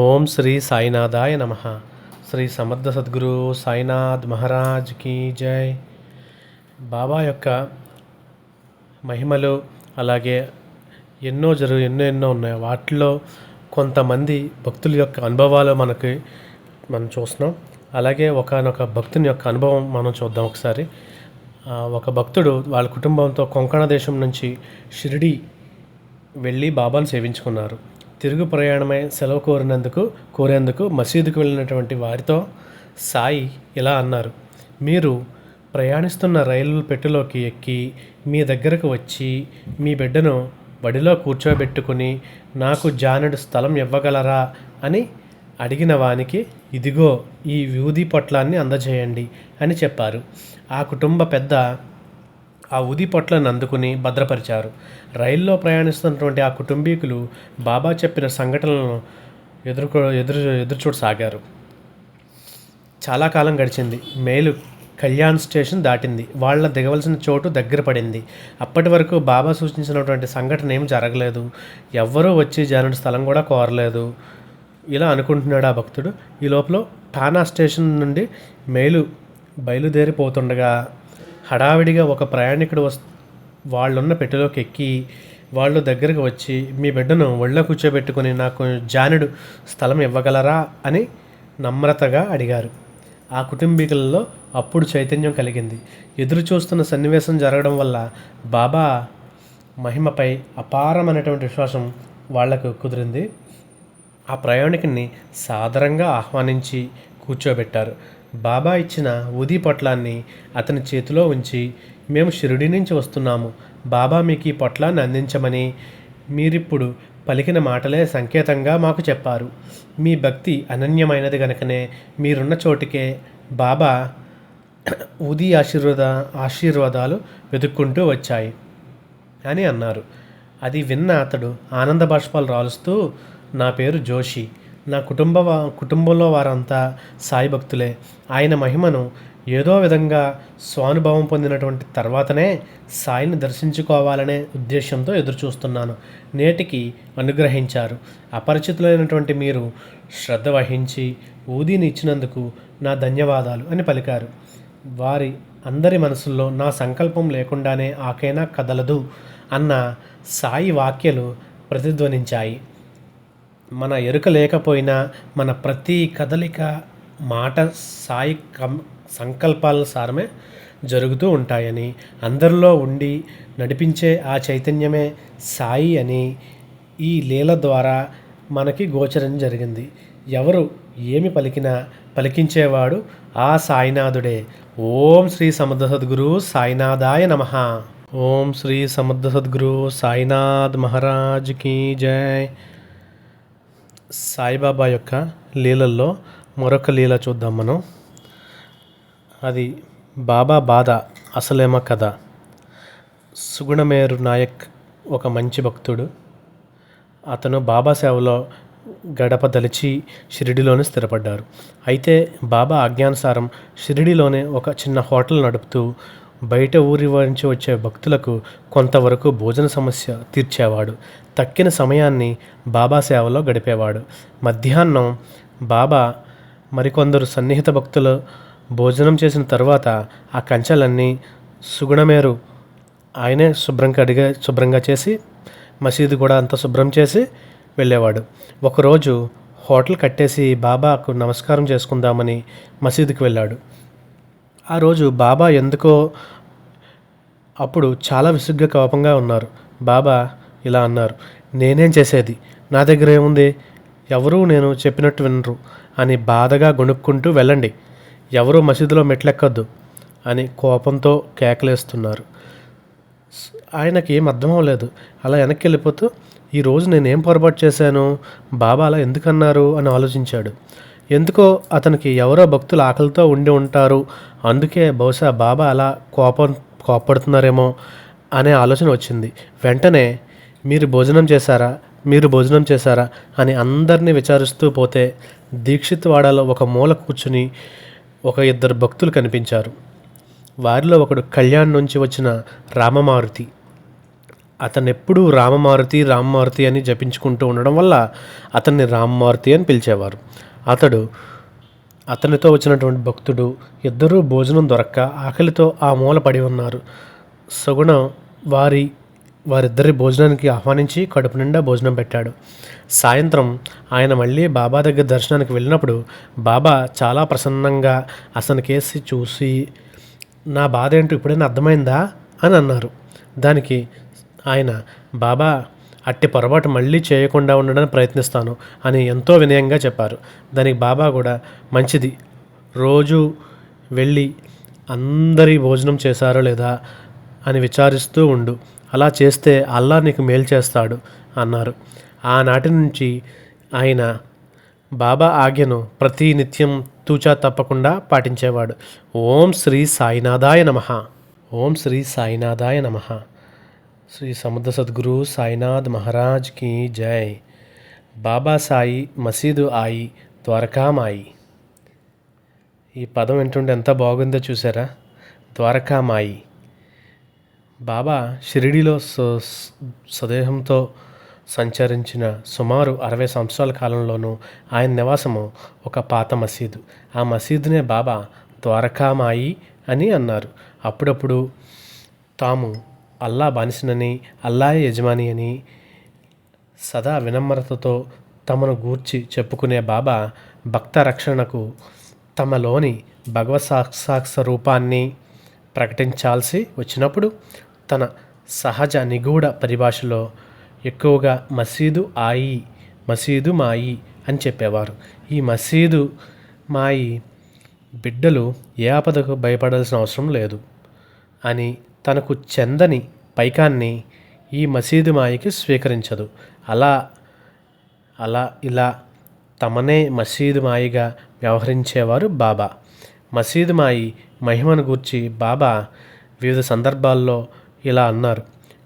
ఓం శ్రీ సాయినాథాయ నమ. శ్రీ సమర్థ సద్గురు సాయినాథ్ మహారాజ్కి జై. బాబా యొక్క మహిమలు అలాగే ఎన్నో జరుగు ఎన్నో ఎన్నో ఉన్నాయి వాటిలో కొంతమంది భక్తుల యొక్క అనుభవాలు మనకి మనం చూస్తున్నాం. అలాగే ఒకనొక భక్తుని యొక్క అనుభవం మనం చూద్దాం ఒకసారి. ఒక భక్తుడు వాళ్ళ కుటుంబంతో కొంకణ దేశం నుంచి షిరిడి వెళ్ళి బాబాను సేవించుకున్నారు. తిరుగు ప్రయాణమై సెలవు కోరినందుకు కోరేందుకు మసీదుకు వెళ్ళినటువంటి వారితో సాయి ఇలా అన్నారు మీరు ప్రయాణిస్తున్న రైలు పెట్టెలోకి ఎక్కి మీ దగ్గరకు వచ్చి మీ బిడ్డను బడిలో కూర్చోబెట్టుకుని నాకు జానెడు స్థలం ఇవ్వగలరా? అని అడిగిన వానికి ఇదిగో ఈ విభూది పొట్లాన్ని అందజేయండి అని చెప్పారు. ఆ కుటుంబ పెద్ద ఆ ఉదిపొట్లను అందుకుని భద్రపరిచారు. రైల్లో ప్రయాణిస్తున్నటువంటి ఆ కుటుంబీకులు బాబా చెప్పిన సంఘటనలను ఎదుర్కో ఎదురు ఎదురుచూడసాగారు. చాలా కాలం గడిచింది. మేలు కళ్యాణ్ స్టేషన్ దాటింది. వాళ్ళ దిగవలసిన చోటు దగ్గర పడింది. అప్పటి వరకు బాబా సూచించినటువంటి సంఘటన ఏమి జరగలేదు. ఎవ్వరూ వచ్చి జానడి స్థలం కూడా కోరలేదు. ఇలా అనుకుంటున్నాడు ఆ భక్తుడు? ఈ లోపల ఠానా స్టేషన్ నుండి మేలు బయలుదేరిపోతుండగా హడావిడిగా ఒక ప్రయాణికుడు వస్ వాళ్ళున్న పెట్టెలోకి ఎక్కి వాళ్ళు దగ్గరకు వచ్చి మీ బిడ్డను ఒళ్ళో కూర్చోబెట్టుకుని నాకు జానుడు స్థలం ఇవ్వగలరా? అని నమ్రతగా అడిగారు. ఆ కుటుంబీకులలో అప్పుడు చైతన్యం కలిగింది. ఎదురు చూస్తున్న సన్నివేశం జరగడం వల్ల బాబా మహిమపై అపారమైనటువంటి విశ్వాసం వాళ్ళకు కుదిరింది. ఆ ప్రయాణికుని సాదరంగా ఆహ్వానించి కూర్చోబెట్టారు. బాబా ఇచ్చిన ఊదీ పొట్లాన్ని అతని చేతిలో ఉంచి మేము షిరిడి నుంచి వస్తున్నాము. బాబా మీకు ఈ పొట్లాన్ని అందించమని మీరిప్పుడు పలికిన మాటలే సంకేతంగా మాకు చెప్పారు. మీ భక్తి అనన్యమైనది గనుకనే మీరున్న చోటికే బాబా ఊదీ ఆశీర్వాద ఆశీర్వాదాలు వెతుక్కుంటూ వచ్చాయి అని అన్నారు. అది విన్న అతడు ఆనంద బాష్పాలు రాలుస్తూ నా పేరు జోషి. నా కుటుంబ కుటుంబంలో వారంతా సాయి భక్తులే. ఆయన మహిమను ఏదో విధంగా స్వానుభవం పొందినటువంటి తర్వాతనే సాయిని దర్శించుకోవాలనే ఉద్దేశంతో ఎదురుచూస్తున్నాను. నేటికి అనుగ్రహించారు. అపరిచితులైనటువంటి మీరు శ్రద్ధ వహించి ఊదీని ఇచ్చినందుకు నా ధన్యవాదాలు అని పలికారు. వారి అందరి మనసుల్లో నా సంకల్పం లేకుండానే ఆకైనా కదలదు అన్న సాయి వాక్యలు ప్రతిధ్వనించాయి. మన ఎరుక లేకపోయినా మన ప్రతి కదలిక మాట సాయి కం సంకల్పాల సారమే జరుగుతూ ఉంటాయని అందరిలో ఉండి నడిపించే ఆ చైతన్యమే సాయి అని ఈ లీల ద్వారా మనకి గోచరం జరిగింది. ఎవరు ఏమి పలికినా పలికించేవాడు ఆ సాయినాథుడే. ఓం శ్రీ సమర్థ సద్గురు సాయినాథాయ నమ. ఓం శ్రీ సమర్థ సద్గురు సాయినాథ్ మహారాజ్ కీ జై. సాయిబాబా యొక్క లీలల్లో మరొక లీల చూద్దాం మనం. అది బాబా బాధ అసలేమ కథ. సుగుణమేరు నాయక్ ఒక మంచి భక్తుడు. అతను బాబా సేవలో గడప దలిచి షిరిడిలోనే స్థిరపడ్డారు. అయితే బాబా ఆజ్ఞానుసారం షిరిడిలోనే ఒక చిన్న హోటల్ నడుపుతూ బయట ఊరి నుంచి వచ్చే భక్తులకు కొంతవరకు భోజన సమస్య తీర్చేవాడు. తక్కిన సమయాన్ని బాబా సేవలో గడిపేవాడు. మధ్యాహ్నం బాబా మరికొందరు సన్నిహిత భక్తులు భోజనం చేసిన తర్వాత ఆ కంచెలన్నీ సుగుణమేరు ఆయనే శుభ్రంగా అడిగా శుభ్రంగా చేసి మసీదు కూడా అంతా శుభ్రం చేసి వెళ్ళేవాడు. ఒకరోజు హోటల్ కట్టేసి బాబాకు నమస్కారం చేసుకుందామని మసీదుకి వెళ్ళాడు. ఆ రోజు బాబా ఎందుకో అప్పుడు చాలా విసుగ్గా కోపంగా ఉన్నారు. బాబా ఇలా అన్నారు నేనేం చేసేది? నా దగ్గర ఏముంది? ఎవరూ నేను చెప్పినట్టు వినరు అని బాధగా గొణుక్కుంటూ వెళ్ళండి. ఎవరూ మసీదులో మెట్లెక్కద్దు అని కోపంతో కేకలేస్తున్నారు. ఆయనకి ఏం అర్థం అవ్వలేదు. అలా వెనక్కి వెళ్ళిపోతూ ఈరోజు నేనేం పొరపాటు చేశాను? బాబా అలా ఎందుకన్నారు అని ఆలోచించాడు. ఎందుకో అతనికి ఎవరో భక్తులు ఆకలితో ఉండి ఉంటారు. అందుకే బహుశా బాబా అలా కోపం కోపడుతున్నారేమో అనే ఆలోచన వచ్చింది. వెంటనే మీరు భోజనం చేశారా? మీరు భోజనం చేశారా? అని అందరినీ విచారిస్తూ పోతే దీక్షిత్ వాడలో ఒక మూల కూర్చుని ఒక ఇద్దరు భక్తులు కనిపించారు. వారిలో ఒకడు కళ్యాణ్ నుంచి వచ్చిన రామమారుతి. అతనెప్పుడు రామమారుతి రామమారుతి అని జపించుకుంటూ ఉండడం వల్ల అతన్ని రామమారుతి అని పిలిచేవారు. అతడు అతనితో వచ్చినటువంటి భక్తుడు ఇద్దరూ భోజనం దొరక్క ఆకలితో ఆ మూల పడి ఉన్నారు. సగుణ వారి వారిద్దరి భోజనానికి ఆహ్వానించి కడుపు నిండా భోజనం పెట్టాడు. సాయంత్రం ఆయన మళ్ళీ బాబా దగ్గర దర్శనానికి వెళ్ళినప్పుడు బాబా చాలా ప్రసన్నంగా అతని కేసి చూసి నా బాధ ఏంటో ఇప్పుడైనా అర్థమైందా? అని అన్నారు. దానికి ఆయన బాబా అట్టి పొరపాటు మళ్ళీ చేయకుండా ఉండడానికి ప్రయత్నిస్తాను అని ఎంతో వినయంగా చెప్పారు. దానికి బాబా కూడా మంచిది. రోజు వెళ్ళి అందరి భోజనం చేశారో లేదా అని విచారిస్తూ ఉండు. అలా చేస్తే అల్లా నీకు మేలు చేస్తాడు అన్నారు. ఆనాటి నుంచి ఆయన బాబా ఆజ్ఞను ప్రతి నిత్యం తూచా తప్పకుండా పాటించేవాడు. ఓం శ్రీ సాయినాథాయ నమ. ఓం శ్రీ సాయినాథాయ నమ. శ్రీ సముద్ర సద్గురు సాయినాథ్ మహారాజ్కి జై బాబా సాయి మసీదు ఆయి ద్వారకామాయి ఈ పదం వింటుంటే ఎంత బాగుందో చూసారా? ద్వారకామాయి బాబా షిరిడిలో సదేహంతో సంచరించిన సుమారు అరవై సంవత్సరాల కాలంలోనూ ఆయన నివాసము ఒక పాత మసీదు. ఆ మసీదునే బాబా ద్వారకామాయి అని అన్నారు. అప్పుడప్పుడు తాము అల్లా బానిసనని అల్లా యజమాని అని సదా వినమ్రతతో తమను గూర్చి చెప్పుకునే బాబా భక్త రక్షణకు తమలోని భగవత్ సాక్షాక్ష రూపాన్ని ప్రకటించాల్సి వచ్చినప్పుడు తన సహజ నిగూఢ పరిభాషలో ఎక్కువగా మసీదు ఆయి మసీదు మాయి అని చెప్పేవారు. ఈ మసీదు మాయి బిడ్డలు ఏ ఆపదకు భయపడాల్సిన అవసరం లేదు అని తనకు చెందని పైకాన్ని ఈ మసీదు మాయకి స్వీకరించదు. అలా అలా ఇలా తమనే మసీదు మాయిగా వ్యవహరించేవారు బాబా. మసీదు మాయి మహిమను గూర్చి బాబా వివిధ సందర్భాల్లో ఇలా అన్నారు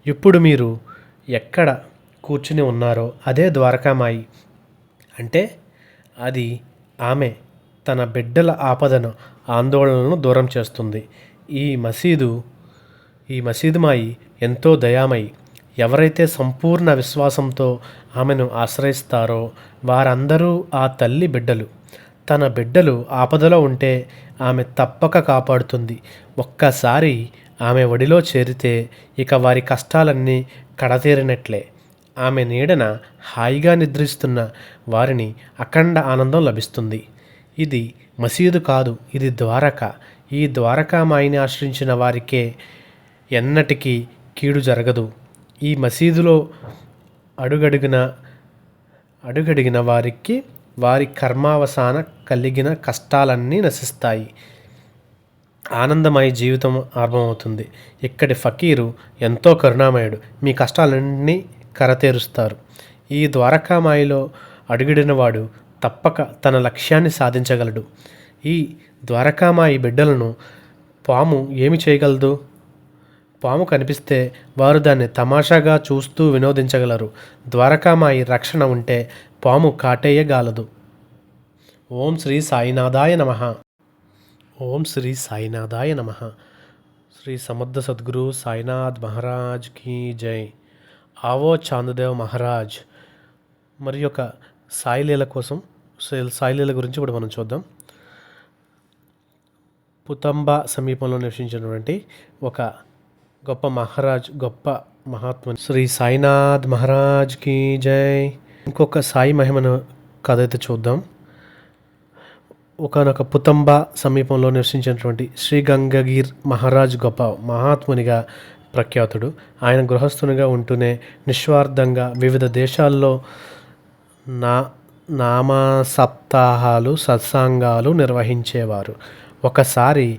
ఇప్పుడు మీరు ఎక్కడ కూర్చుని ఉన్నారో అదే ద్వారకామాయి అంటే అది ఆమె తన బిడ్డల ఆపదను ఆందోళనను దూరం చేస్తుంది. ఈ మసీదు ఈ మసీదుమాయి ఎంతో దయామయి. ఎవరైతే సంపూర్ణ విశ్వాసంతో ఆమెను ఆశ్రయిస్తారో వారందరూ ఆ తల్లి బిడ్డలు. తన బిడ్డలు ఆపదలో ఉంటే ఆమె తప్పక కాపాడుతుంది. ఒక్కసారి ఆమె ఒడిలో చేరితే ఇక వారి కష్టాలన్నీ కడతీరినట్లే. ఆమె నీడన హాయిగా నిద్రిస్తున్న వారిని అఖండ ఆనందం లభిస్తుంది. ఇది మసీదు కాదు ఇది ద్వారక. ఈ ద్వారకామాయిని ఆశ్రయించిన వారికే ఎన్నటికీ కీడు జరగదు. ఈ మసీదులో అడుగడుగున అడుగడిగిన వారికి వారి కర్మావసాన కలిగిన కష్టాలన్నీ నశిస్తాయి. ఆనందమయ జీవితం ఆరంభమవుతుంది. ఇక్కడి ఫకీరు ఎంతో కరుణామయుడు. మీ కష్టాలన్నీ కరతేరుస్తారు. ఈ ద్వారకామాయిలో అడుగిడినవాడు తప్పక తన లక్ష్యాన్ని సాధించగలడు. ఈ ద్వారకామాయి బిడ్డలను పాము ఏమి చేయగలదు? పాము కనిపిస్తే వారు దాన్ని తమాషాగా చూస్తూ వినోదించగలరు. ద్వారకామాయి రక్షణ ఉంటే పాము కాటేయగాలదు. ఓం శ్రీ సాయినాథాయ నమః. ఓం శ్రీ సాయినాథాయ నమ. శ్రీ సమర్థ సద్గురు సాయినాథ్ మహారాజ్ కీ జై. ఆవో చాందదేవ్ మహారాజ్. మరి యొక్క సాయిలీల కోసం సై- సాయిలీల గురించి ఇప్పుడు మనం చూద్దాం. పుతంబ సమీపంలో నివసించినటువంటి ఒక గొప్ప మహారాజ్ గొప్ప మహాత్ముని. శ్రీ సాయినాథ్ మహారాజ్కి జై. ఇంకొక సాయి మహిమను కథ అయితే చూద్దాం. ఒకనొక పుతంబ సమీపంలో నివసించినటువంటి శ్రీ గంగగీర్ మహారాజ్ గొప్ప మహాత్మునిగా ప్రఖ్యాతుడు. ఆయన గృహస్థునిగా ఉంటూనే నిస్వార్థంగా వివిధ దేశాల్లో నా నామ సప్తాహాలు సత్సంగాలు నిర్వహించేవారు. ఒకసారి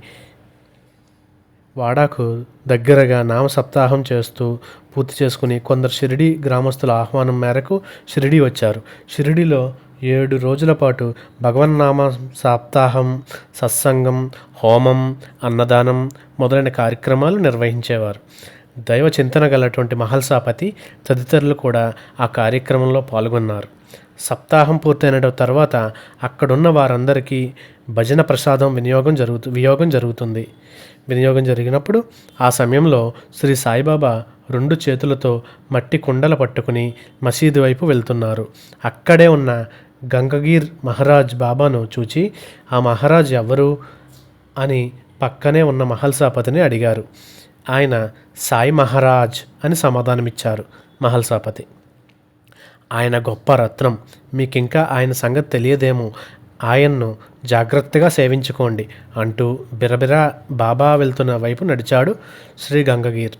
వాడాకు దగ్గరగా నామ సప్తాహం చేస్తూ పూర్తి చేసుకుని కొందరు షిరిడి గ్రామస్తుల ఆహ్వానం మేరకు షిరిడి వచ్చారు. షిరిడిలో ఏడు రోజుల పాటు భగవన్నామ సప్తాహం సత్సంగం హోమం అన్నదానం మొదలైన కార్యక్రమాలు నిర్వహించేవారు. దైవ చింతన గలటువంటి మహల్సాపతి తదితరులు కూడా ఆ కార్యక్రమంలో పాల్గొన్నారు. సప్తాహం పూర్తయిన తర్వాత అక్కడున్న వారందరికీ భజన ప్రసాదం వినియోగం జరుగుతు వియోగం జరుగుతుంది. వినియోగం జరిగినప్పుడు ఆ సమయంలో శ్రీ సాయిబాబా రెండు చేతులతో మట్టి కుండలు పట్టుకుని మసీదు వైపు వెళ్తున్నారు. అక్కడే ఉన్న గంగగీర్ మహారాజ్ బాబాను చూచి ఆ మహారాజ్ ఎవరు అని పక్కనే ఉన్న మహల్సాపతిని అడిగారు. ఆయన సాయి మహారాజ్ అని సమాధానమిచ్చారు మహల్సాపతి. ఆయన గొప్ప రత్నం. మీకు ఇంకా ఆయన సంగతి తెలియదేమో ఆయన్ను జాగ్రత్తగా సేవించుకోండి అంటూ బిరబిరా బాబా వెళ్తున్న వైపు నడిచాడు శ్రీ గంగగీర్.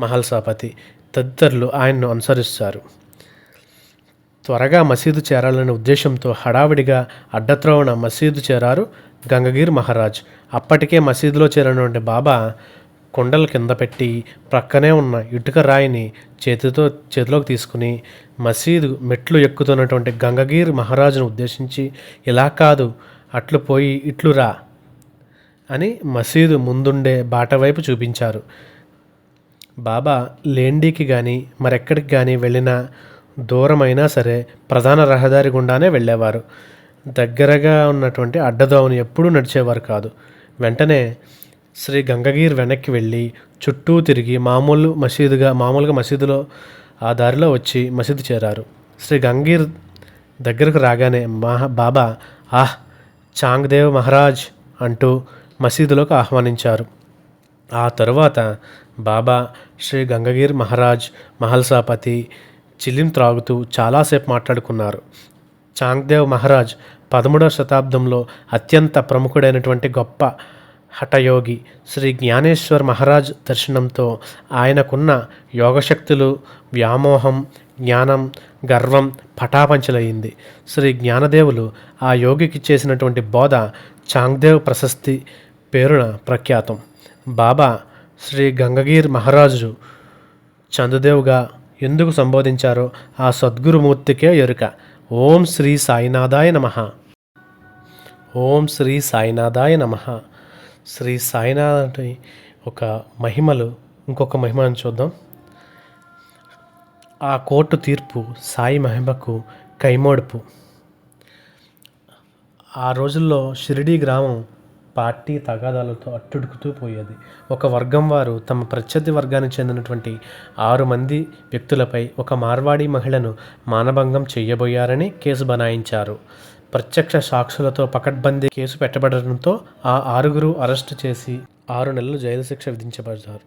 మహల్సాపతి తదితరులు ఆయన్ను అనుసరిస్తారు. త్వరగా మసీదు చేరాలనే ఉద్దేశంతో హడావిడిగా అడ్డత్రోవణ మసీదు చేరారు గంగగీర్ మహారాజ్. అప్పటికే మసీదులో చేరినటువంటి బాబా కొండల కింద పెట్టి ప్రక్కనే ఉన్న ఇటుక రాయిని చేతితో చేతిలోకి తీసుకుని మసీదు మెట్లు ఎక్కుతున్నటువంటి గంగగీర్ మహారాజును ఉద్దేశించి ఇలా కాదు అట్లు పోయి ఇట్లు రా అని మసీదు ముందుండే బాట వైపు చూపించారు. బాబా లేండికి కానీ మరెక్కడికి కానీ వెళ్ళినా దూరమైనా సరే ప్రధాన రహదారి గుండానే వెళ్ళేవారు. దగ్గరగా ఉన్నటువంటి అడ్డదోవను ఎప్పుడూ నడిచేవారు కాదు. వెంటనే శ్రీ గంగగీర్ వెనక్కి వెళ్ళి చుట్టూ తిరిగి మామూలు మసీదుగా మామూలుగా మసీదులో ఆ దారిలో వచ్చి మసీదు చేరారు. శ్రీ గంగీర్ దగ్గరకు రాగానే మహా బాబా ఆహ్ చాంగ్దేవ్ మహారాజ్ అంటూ మసీదులోకి ఆహ్వానించారు. ఆ తరువాత బాబా శ్రీ గంగగిర్ మహారాజ్ మహల్సాపతి చిల్లిం త్రాగుతూ చాలాసేపు మాట్లాడుకున్నారు. చాంగ్దేవ్ మహారాజ్ పదమూడవ శతాబ్దంలో అత్యంత ప్రముఖుడైనటువంటి గొప్ప హఠయోగి శ్రీ జ్ఞానేశ్వర్ మహారాజ్ దర్శనంతో ఆయనకున్న యోగశక్తులు వ్యామోహం జ్ఞానం గర్వం పటాపంచలయ్యింది. శ్రీ జ్ఞానదేవులు ఆ యోగికి చేసినటువంటి బోధ చాంగ్దేవ్ ప్రశస్తి పేరున ప్రఖ్యాతం. బాబా శ్రీ గంగగీర్ మహారాజు చందుదేవ్గా ఎందుకు సంబోధించారో ఆ సద్గురుమూర్తికే ఎరుక. ఓం శ్రీ సాయినాథాయ నమ. ఓం శ్రీ సాయినాథాయ నమ. శ్రీ సాయినాథ్ ఒక మహిమలు ఇంకొక మహిమను చూద్దాం. ఆ కోర్టు తీర్పు సాయి మహిమకు కైమోడుపు. ఆ రోజుల్లో షిరిడీ గ్రామం పార్టీ తగాదాలతో అట్టుడుకుతూ పోయేది. ఒక వర్గం వారు తమ ప్రత్యర్థి వర్గానికి చెందినటువంటి ఆరు మంది వ్యక్తులపై ఒక మార్వాడి మహిళను మానభంగం చేయబోయారని కేసు బనాయించారు. ప్రత్యక్ష సాక్షులతో పకడ్బందీ కేసు పెట్టబడడంతో ఆ ఆరుగురు అరెస్టు చేసి ఆరు నెలలు జైలు శిక్ష విధించబడ్డారు.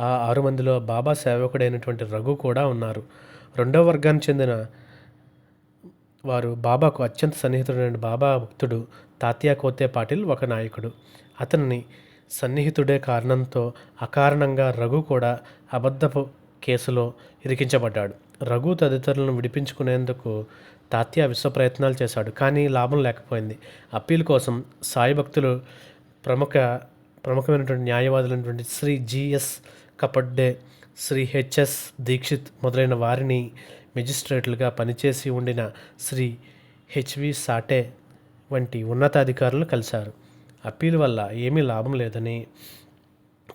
ఆ ఆరు మందిలో బాబా సేవకుడైనటువంటి రఘు కూడా ఉన్నారు. రెండవ వర్గానికి చెందిన వారు బాబాకు అత్యంత సన్నిహితుడైన బాబా భక్తుడు తాత్యా కోతే పాటిల్ ఒక నాయకుడు. అతన్ని సన్నిహితుడే కారణంతో అకారణంగా రఘు కూడా అబద్ధపు కేసులో ఇరికించబడ్డాడు. రఘు తదితరులను విడిపించుకునేందుకు తాత్య విశ్వ ప్రయత్నాలు చేశాడు కానీ లాభం లేకపోయింది. అప్పీల్ కోసం సాయి భక్తులు ప్రముఖ ప్రముఖమైనటువంటి న్యాయవాదులైనటువంటి శ్రీ జిఎస్ కపడ్డే శ్రీ హెచ్ఎస్ దీక్షిత్ మొదలైన వారిని మెజిస్ట్రేట్లుగా పనిచేసి ఉండిన శ్రీ హెచ్వి సాటే వంటి ఉన్నతాధికారులు కలిశారు. అప్పీల్ వల్ల ఏమీ లాభం లేదని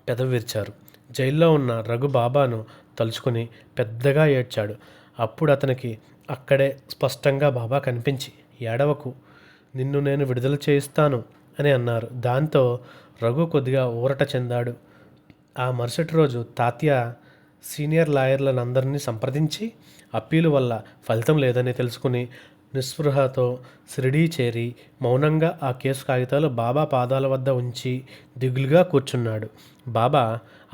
పెదవి విరిచారు. జైల్లో ఉన్న రఘు బాబాను తలుచుకుని పెద్దగా ఏడ్చాడు. అప్పుడు అతనికి అక్కడే స్పష్టంగా బాబా కనిపించి ఏడవకు నిన్ను నేను విడుదల చేయిస్తాను అని అన్నారు. దాంతో రఘు కొద్దిగా ఊరట చెందాడు. ఆ మరుసటి రోజు తాత్య సీనియర్ లాయర్లనందరినీ సంప్రదించి అప్పీలు వల్ల ఫలితం లేదని తెలుసుకుని నిస్పృహతో షిరిడీ చేరి మౌనంగా ఆ కేసు కాగితాలు బాబా పాదాల వద్ద ఉంచి దిగులుగా కూర్చున్నాడు. బాబా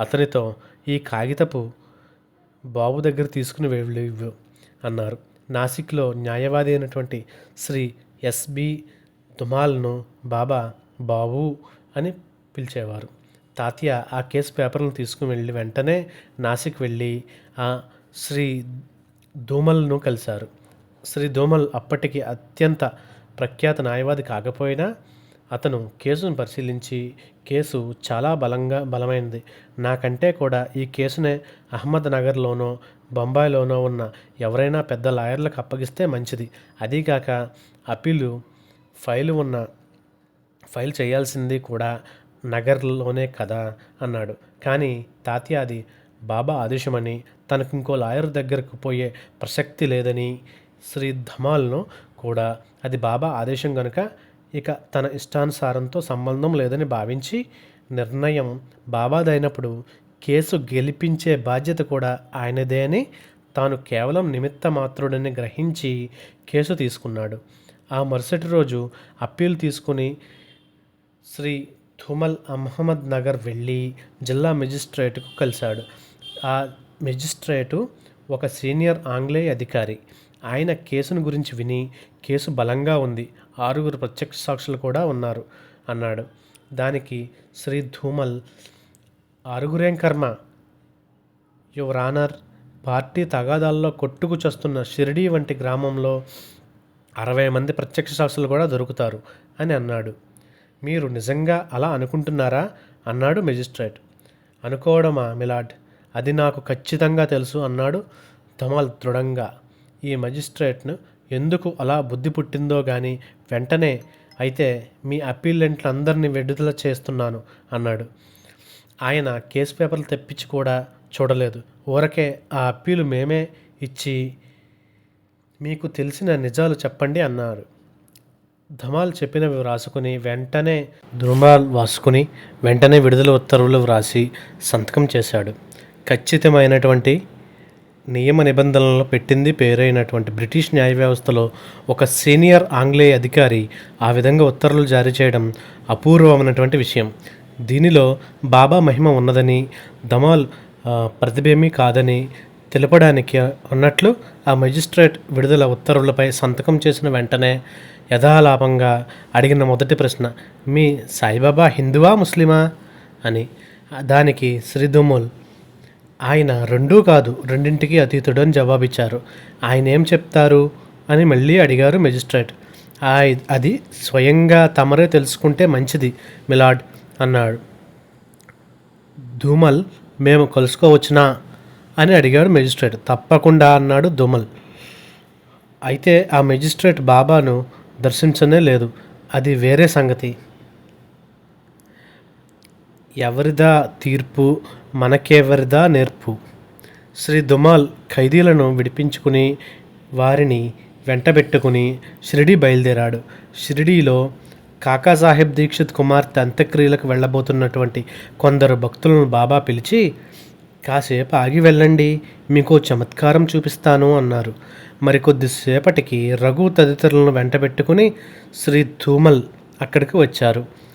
అతనితో ఈ కాగితపు బాబు దగ్గర తీసుకుని వెళ్ళివ్వు అన్నారు. నాసిక్లో న్యాయవాది అయినటువంటి శ్రీ ఎస్బి దుమాల్ను బాబా బాబు అని పిలిచేవారు. తాతయ్య ఆ కేసు పేపర్లను తీసుకుని వెళ్ళి వెంటనే నాసిక్ వెళ్ళి ఆ శ్రీ దూమల్ను కలిశారు. శ్రీ దోమల్ అప్పటికి అత్యంత ప్రఖ్యాత న్యాయవాది కాకపోయినా అతను కేసును పరిశీలించి కేసు చాలా బలంగా బలమైనది నాకంటే కూడా ఈ కేసునే అహ్మద్ నగర్లోనో బొంబాయిలోనో ఉన్న ఎవరైనా పెద్ద లాయర్లకు అప్పగిస్తే మంచిది. అదీగాక అప్పీలు ఫైలు ఉన్న ఫైల్ చేయాల్సింది కూడా నగర్లోనే కదా అన్నాడు. కానీ తాత్య అది బాబా ఆదేశమని తనకు ఇంకో లాయర్ దగ్గరకు పోయే ప్రసక్తి లేదని శ్రీ ధమాల్ను కూడా అది బాబా ఆదేశం కనుక ఇక తన ఇష్టానుసారంతో సంబంధం లేదని భావించి నిర్ణయం బాబాదైనప్పుడు కేసు గెలిపించే బాధ్యత కూడా ఆయనదే అని తాను కేవలం నిమిత్త మాత్రుడని గ్రహించి కేసు తీసుకున్నాడు. ఆ మరుసటి రోజు అప్పీల్ తీసుకుని శ్రీ ధుమల్ అహ్మద్ నగర్ వెళ్ళి జిల్లా మెజిస్ట్రేట్కు కలిశాడు. ఆ మెజిస్ట్రేటు ఒక సీనియర్ ఆంగ్లేయ అధికారి. ఆయన కేసును గురించి విని కేసు బలంగా ఉంది. ఆరుగురు ప్రత్యక్ష సాక్షులు కూడా ఉన్నారు అన్నాడు. దానికి శ్రీ ధూమల్ ఆరుగురేం కర్మ? యువర్ ఆనర్ పార్టీ తగాదాల్లో కొట్టుకు చస్తున్న షిరిడీ వంటి గ్రామంలో అరవై మంది ప్రత్యక్ష సాక్షులు కూడా దొరుకుతారు అని అన్నాడు. మీరు నిజంగా అలా అనుకుంటున్నారా? అన్నాడు మెజిస్ట్రేట్. అనుకోవడమా మిలాడ్? అది నాకు ఖచ్చితంగా తెలుసు అన్నాడు ధమాల్ దృఢంగా. ఈ మెజిస్ట్రేట్ను ఎందుకు అలా బుద్ధి పుట్టిందో కానీ వెంటనే అయితే మీ అప్పీలెంట్లందరినీ విడుదల చేస్తున్నాను అన్నాడు. ఆయన కేసు పేపర్లు తెప్పించి కూడా చూడలేదు. ఊరకే ఆ అప్పీలు మేమే ఇచ్చి మీకు తెలిసిన నిజాలు చెప్పండి అన్నారు. ధమాల్ చెప్పినవి వ్రాసుకుని వెంటనే ధృమాల్ వాసుకుని వెంటనే విడుదల ఉత్తర్వులు వ్రాసి సంతకం చేశాడు. ఖచ్చితమైనటువంటి నియమ నిబంధనలు పెట్టింది పేరైనటువంటి బ్రిటిష్ న్యాయ వ్యవస్థలో ఒక సీనియర్ ఆంగ్లేయ అధికారి ఆ విధంగా ఉత్తర్వులు జారీ చేయడం అపూర్వమైనటువంటి విషయం. దీనిలో బాబా మహిమ ఉన్నదని ధమాల్ ప్రతిభేమీ కాదని తెలపడానికి అన్నట్లు ఆ మెజిస్ట్రేట్ విడుదల ఉత్తర్వులపై సంతకం చేసిన వెంటనే యథాలాపంగా అడిగిన మొదటి ప్రశ్న మీ సాయిబాబా హిందువా ముస్లిమా? అని. దానికి శ్రీదుముల్ ఆయన రెండూ కాదు రెండింటికి అతీతుడు అని జవాబిచ్చారు. ఆయన ఏం చెప్తారు? అని మళ్ళీ అడిగారు మెజిస్ట్రేట్. "ఆయి- అది స్వయంగా తమరే తెలుసుకుంటే మంచిది మిలాడ్ అన్నాడు. ధూమల్ మేము కలుసుకోవచ్చునా? అని అడిగాడు మెజిస్ట్రేట్. తప్పకుండా అన్నాడు ధూమల్. అయితే ఆ మెజిస్ట్రేట్ బాబాను దర్శించనే లేదు. అది వేరే సంగతి. ఎవరిదా తీర్పు మనకెవరిదా నేర్పు? శ్రీ దుమాల్ ఖైదీలను విడిపించుకుని వారిని వెంటబెట్టుకుని షిరిడి బయలుదేరాడు. షిరిడీలో కాకాసాహెబ్ దీక్షిత్ కుమార్తె అంత్యక్రియలకు వెళ్ళబోతున్నటువంటి కొందరు భక్తులను బాబా పిలిచి కాసేపు ఆగి వెళ్ళండి మీకు చమత్కారం చూపిస్తాను అన్నారు. మరికొద్దిసేపటికి రఘు తదితరులను వెంటబెట్టుకుని శ్రీ ధూమల్ అక్కడికి వచ్చారు.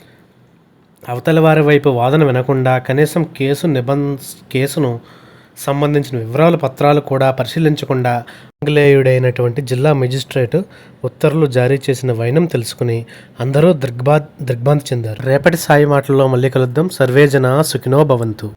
అవతల వారి వైపు వాదన వినకుండా కనీసం కేసు నిబంధ కేసును సంబంధించిన వివరాలు పత్రాలు కూడా పరిశీలించకుండా ఆంగ్లేయుడైనటువంటి జిల్లా మెజిస్ట్రేట్ ఉత్తర్వులు జారీ చేసిన వైనం తెలుసుకుని అందరూ దిగ్భా దిగ్భ్రాంతి చెందారు. రేపటి సాయి మాటల్లో మళ్ళీ కలుద్దాం. సర్వేజన సుఖినో భవంతు.